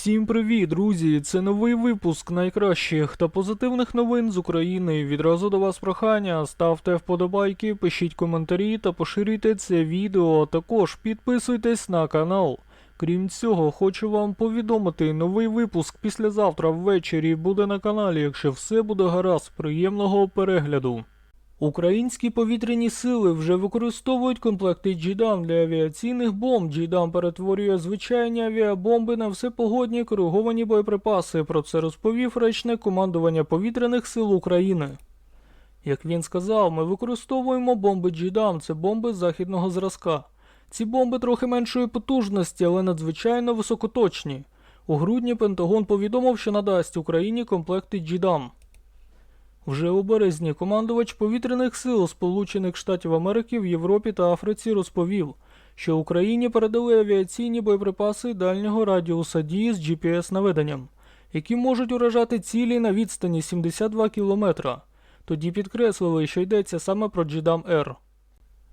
Всім привіт, друзі! Це новий випуск найкращих та позитивних новин з України. Відразу до вас прохання. Ставте вподобайки, пишіть коментарі та поширюйте це відео. а Також підписуйтесь на канал. Крім цього, хочу вам повідомити, новий випуск післязавтра ввечері буде на каналі, якщо все буде гаразд. Приємного перегляду. Українські повітряні сили вже використовують комплекти Джідам для авіаційних бомб. Джідам перетворює звичайні авіабомби на всепогодні кориговані боєприпаси. Про це розповів речник командування повітряних сил України. Як він сказав, ми використовуємо бомби Джідам, це бомби західного зразка. Ці бомби трохи меншої потужності, але надзвичайно високоточні. У грудні Пентагон повідомив, що надасть Україні комплекти Джідам. Вже у березні командувач повітряних сил Сполучених Штатів Америки в Європі та Африці розповів, що Україні передали авіаційні боєприпаси дальнього радіуса дії з GPS-наведенням, які можуть уражати цілі на відстані 72 кілометра. Тоді підкреслили, що йдеться саме про Джидам Р.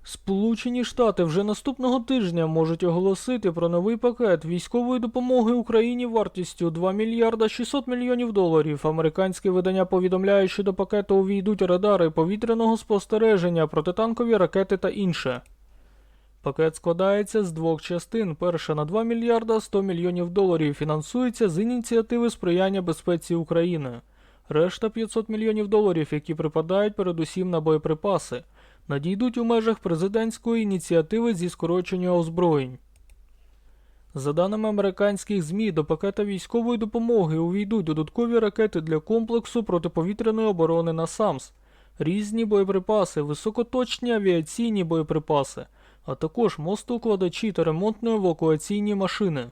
Сполучені Штати вже наступного тижня можуть оголосити про новий пакет військової допомоги Україні вартістю 2 мільярда 600 мільйонів доларів. Американське видання повідомляє, що до пакету увійдуть радари повітряного спостереження, протитанкові ракети та інше. Пакет складається з двох частин. Перша на 2 мільярда 100 мільйонів доларів фінансується з ініціативи сприяння безпеці України. Решта 500 мільйонів доларів, які припадають передусім на боєприпаси надійдуть у межах президентської ініціативи зі скорочення озброєнь. За даними американських ЗМІ, до пакета військової допомоги увійдуть додаткові ракети для комплексу протиповітряної оборони на САМС, різні боєприпаси, високоточні авіаційні боєприпаси, а також мостоукладачі та ремонтно-евакуаційні машини.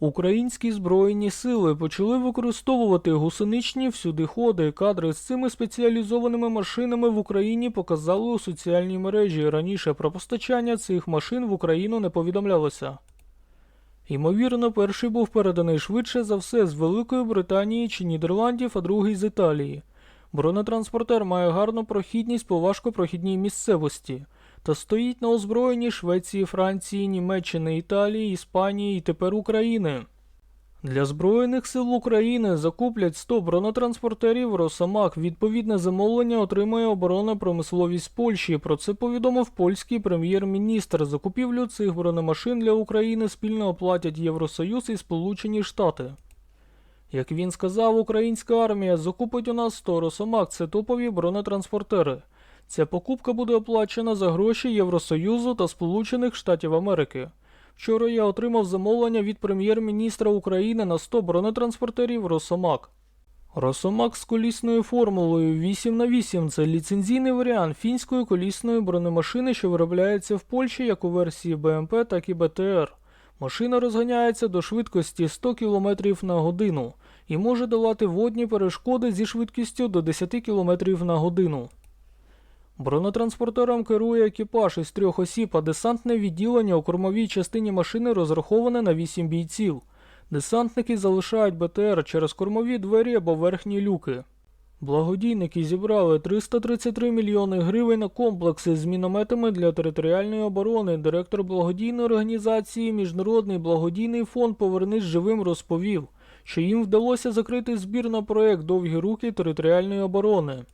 Українські збройні сили почали використовувати гусеничні всюдиходи. Кадри з цими спеціалізованими машинами в Україні показали у соціальній мережі. Раніше про постачання цих машин в Україну не повідомлялося. Ймовірно, перший був переданий швидше за все з Великої Британії чи Нідерландів, а другий з Італії. Бронетранспортер має гарну прохідність по важкопрохідній місцевості та стоїть на озброєнні Швеції, Франції, Німеччини, Італії, Іспанії і тепер України. Для Збройних сил України закуплять 100 бронетранспортерів Росамах. Відповідне замовлення отримає оборонна промисловість Польщі. Про це повідомив польський прем'єр-міністр. Закупівлю цих бронемашин для України спільно оплатять Євросоюз і Сполучені Штати. Як він сказав, українська армія закупить у нас 100 Росамак, це топові бронетранспортери. Ця покупка буде оплачена за гроші Євросоюзу та Сполучених Штатів Америки. Вчора я отримав замовлення від прем'єр-міністра України на 100 бронетранспортерів Росомак. Росомак з колісною формулою 8 на 8 це ліцензійний варіант фінської колісної бронемашини, що виробляється в Польщі як у версії БМП, так і БТР. Машина розганяється до швидкості 100 км на годину і може долати водні перешкоди зі швидкістю до 10 км на годину. Бронетранспортером керує екіпаж із трьох осіб, а десантне відділення у кормовій частині машини розраховане на 8 бійців. Десантники залишають БТР через кормові двері або верхні люки. Благодійники зібрали 333 мільйони гривень на комплекси з мінометами для територіальної оборони. Директор благодійної організації Міжнародний благодійний фонд Повернись живим розповів, що їм вдалося закрити збір на проект Довгі руки територіальної оборони.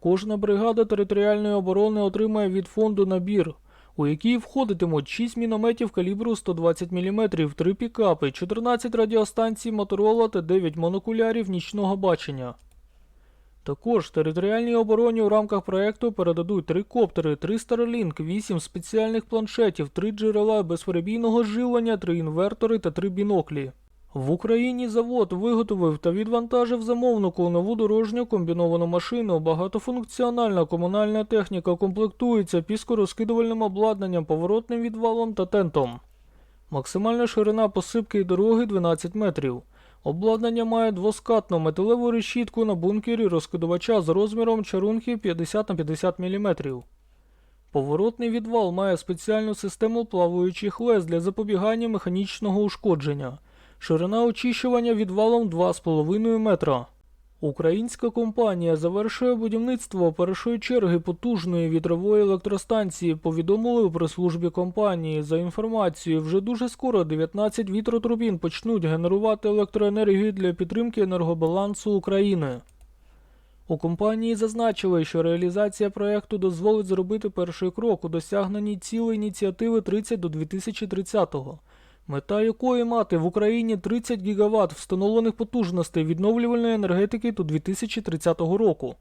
Кожна бригада територіальної оборони отримає від фонду набір, у який входитимуть 6 мінометів калібру 120 мм, 3 пікапи, 14 радіостанцій Моторола та 9 монокулярів нічного бачення. Також територіальній обороні у рамках проекту передадуть 3 коптери, 3 Starlink, 8 спеціальних планшетів, 3 джерела безперебійного живлення, 3 інвертори та 3 біноклі. В Україні завод виготовив та відвантажив замовнику нову дорожню комбіновану машину. Багатофункціональна комунальна техніка комплектується піскорозкидувальним обладнанням, поворотним відвалом та тентом. Максимальна ширина посипки дороги 12 метрів. Обладнання має двоскатну металеву решітку на бункері розкидувача з розміром чарунки 50 на 50 мм. Поворотний відвал має спеціальну систему плаваючих лез для запобігання механічного ушкодження. Ширина очищування відвалом 2,5 метра. Українська компанія завершує будівництво першої черги потужної вітрової електростанції. Повідомили у прес-службі компанії. За інформацією, вже дуже скоро 19 вітротурбін почнуть генерувати електроенергію для підтримки енергобалансу України. У компанії зазначили, що реалізація проекту дозволить зробити перший крок у досягненні цілої ініціативи 30 до 2030-го, мета якої мати в Україні 30 ГВт встановлених потужностей відновлювальної енергетики до 2030 року.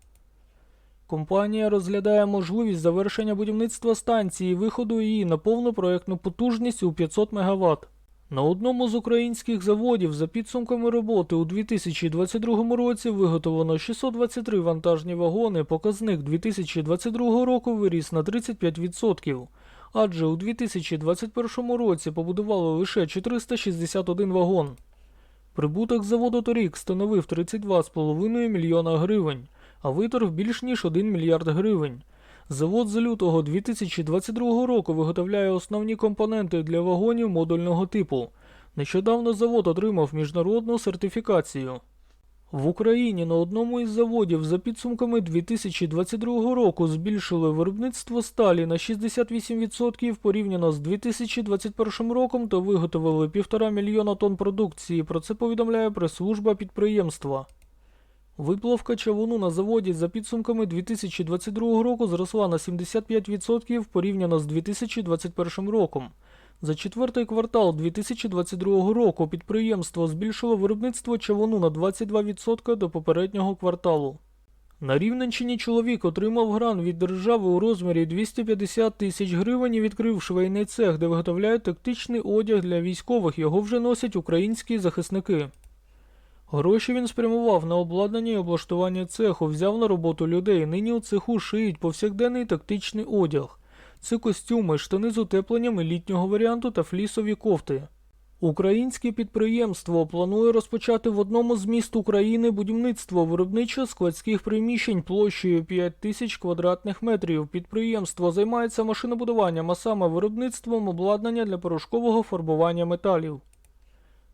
Компанія розглядає можливість завершення будівництва станції і виходу її на повну проектну потужність у 500 МВт. На одному з українських заводів за підсумками роботи у 2022 році виготовлено 623 вантажні вагони. Показник 2022 року виріс на 35%, адже у 2021 році побудували лише 461 вагон. Прибуток заводу торік становив 32,5 мільйона гривень, а виторг більш ніж 1 мільярд гривень. Завод з лютого 2022 року виготовляє основні компоненти для вагонів модульного типу. Нещодавно завод отримав міжнародну сертифікацію. В Україні на одному із заводів за підсумками 2022 року збільшили виробництво сталі на 68% порівняно з 2021 роком та виготовили 1,5 мільйона тонн продукції. Про це повідомляє прес-служба підприємства. Виплавка чавуну на заводі за підсумками 2022 року зросла на 75% порівняно з 2021 роком. За четвертий квартал 2022 року підприємство збільшило виробництво чавуну на 22% до попереднього кварталу. На Рівненщині чоловік отримав грант від держави у розмірі 250 тисяч гривень і відкрив швейний цех, де виготовляють тактичний одяг для військових. Його вже носять українські захисники. Гроші він спрямував на обладнання і облаштування цеху, взяв на роботу людей. Нині у цеху шиють повсякденний тактичний одяг. Це костюми, штани з утепленням літнього варіанту та флісові кофти. Українське підприємство планує розпочати в одному з міст України будівництво виробничо-складських приміщень площею 5 тисяч квадратних метрів. Підприємство займається машинобудуванням, а саме виробництвом обладнання для порошкового фарбування металів.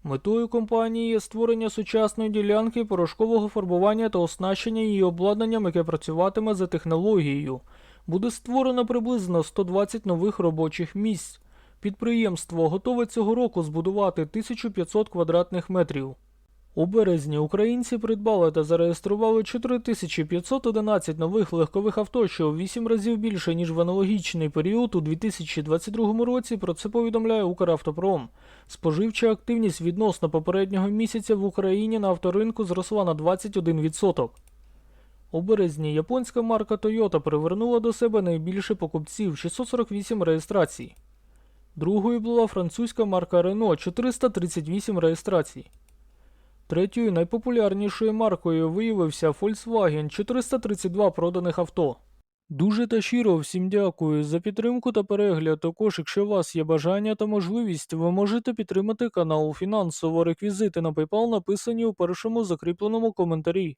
Метою компанії є створення сучасної ділянки порошкового фарбування та оснащення її обладнанням, яке працюватиме за технологією. Буде створено приблизно 120 нових робочих місць. Підприємство готове цього року збудувати 1500 квадратних метрів. У березні українці придбали та зареєстрували 4511 нових легкових авто, що у 8 разів більше, ніж в аналогічний період у 2022 році. Про це повідомляє Укравтопром. Споживча активність відносно попереднього місяця в Україні на авторинку зросла на 21%. У березні японська марка Toyota привернула до себе найбільше покупців 648 реєстрацій. Другою була французька марка Renault 438 реєстрацій. Третьою найпопулярнішою маркою виявився Volkswagen 432 проданих авто. Дуже та щиро всім дякую за підтримку та перегляд. Також, якщо у вас є бажання та можливість, ви можете підтримати канал фінансово. Реквізити на PayPal написані у першому закріпленому коментарі.